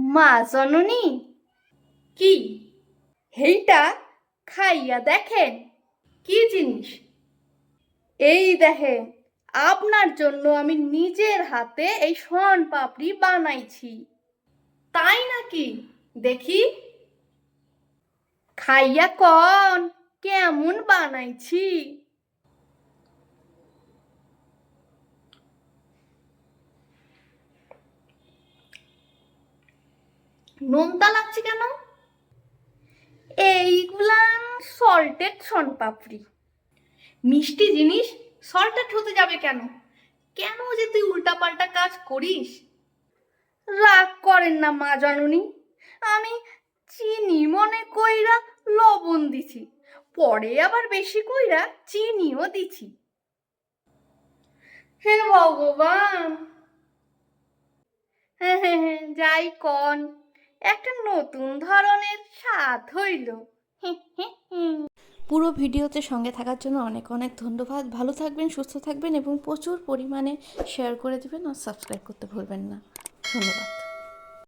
মা, জননী। কি? হেইটা খাইয়া দেখেন। কি জিনিস? এই দেখেন, আপনার জন্য আমি নিজের হাতে এই শন পাপড়ি বানাইছি। তাই নাকি? দেখি। খাইয়া কন, কেমন বানাইছি। নোনতা লাগছে কেন? এইগুলান সল্টেড শনপাপড়ি। মিষ্টি জিনিস সল্টেড হতে যাবে কেন? কেন যে তুই উল্টাপাল্টা কাজ করিস? রাগ করেন না মা জননী, আমি চিনি মনে কইরা লবণ দিছি, পরে আবার বেশি কইরা চিনিও দিছি। হে ভগবান! হ্যাঁ হ্যাঁ হ্যাঁ যাই কন। একটা নতুন ধরনের স্বাদ হইল। পুরো ভিডিওতে সঙ্গে থাকার জন্য অনেক অনেক ধন্যবাদ। ভালো থাকবেন, সুস্থ থাকবেন এবং প্রচুর পরিমাণে শেয়ার করে দেবেন আর সাবস্ক্রাইব করতে ভুলবেন না। ধন্যবাদ।